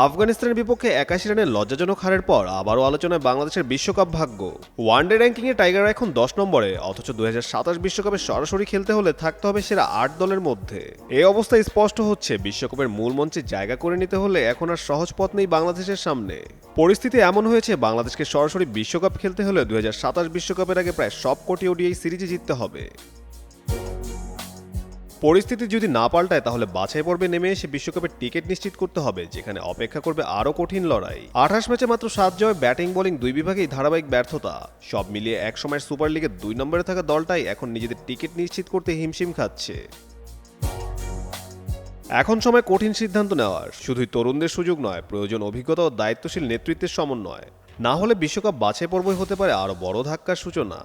আফগানিস্তানের বিপক্ষে একাশি রানের লজ্জাজনক হারের পর আবারও আলোচনায় বাংলাদেশের বিশ্বকাপ ভাগ্য। ওয়ানডে র্যাঙ্কিংয়ে টাইগার এখন দশ নম্বরে, অথচ দু বিশ্বকাপে সরাসরি খেলতে হলে থাকতে হবে সেরা আট দলের মধ্যে। এই অবস্থায় স্পষ্ট হচ্ছে, বিশ্বকাপের মূল মঞ্চে জায়গা করে নিতে হলে এখন আর সহজ পথ নেই বাংলাদেশের সামনে। পরিস্থিতি এমন হয়েছে, বাংলাদেশকে সরাসরি বিশ্বকাপ খেলতে হলে দু বিশ্বকাপের আগে প্রায় সব কোটি ওডিআই সিরিজে জিততে হবে। পরিস্থিতি যদি না পাল্টায়, তাহলে বাছাই পর্বে নেমে এসে বিশ্বকাপের টিকিট নিশ্চিত করতে হবে, যেখানে অপেক্ষা করবে আরও কঠিন লড়াই। আঠাশ ম্যাচে মাত্র সাত জয়, ব্যাটিং, বোলিং দুই বিভাগেই ধারাবাহিক ব্যর্থতা। সব মিলিয়ে এক সময়ের সুপার লিগে দুই নম্বরে থাকা দলটাই এখন নিজেদের টিকিট নিশ্চিত করতে হিমশিম খাচ্ছে। এখন সময় কঠিন সিদ্ধান্ত নেওয়ার। শুধুই তরুণদের সুযোগ নয়, প্রয়োজন অভিজ্ঞতা ও দায়িত্বশীল নেতৃত্বের সমন্বয়। না হলে বিশ্বকাপ বাছাই পর্বই হতে পারে আরও বড় ধাক্কার সূচনা।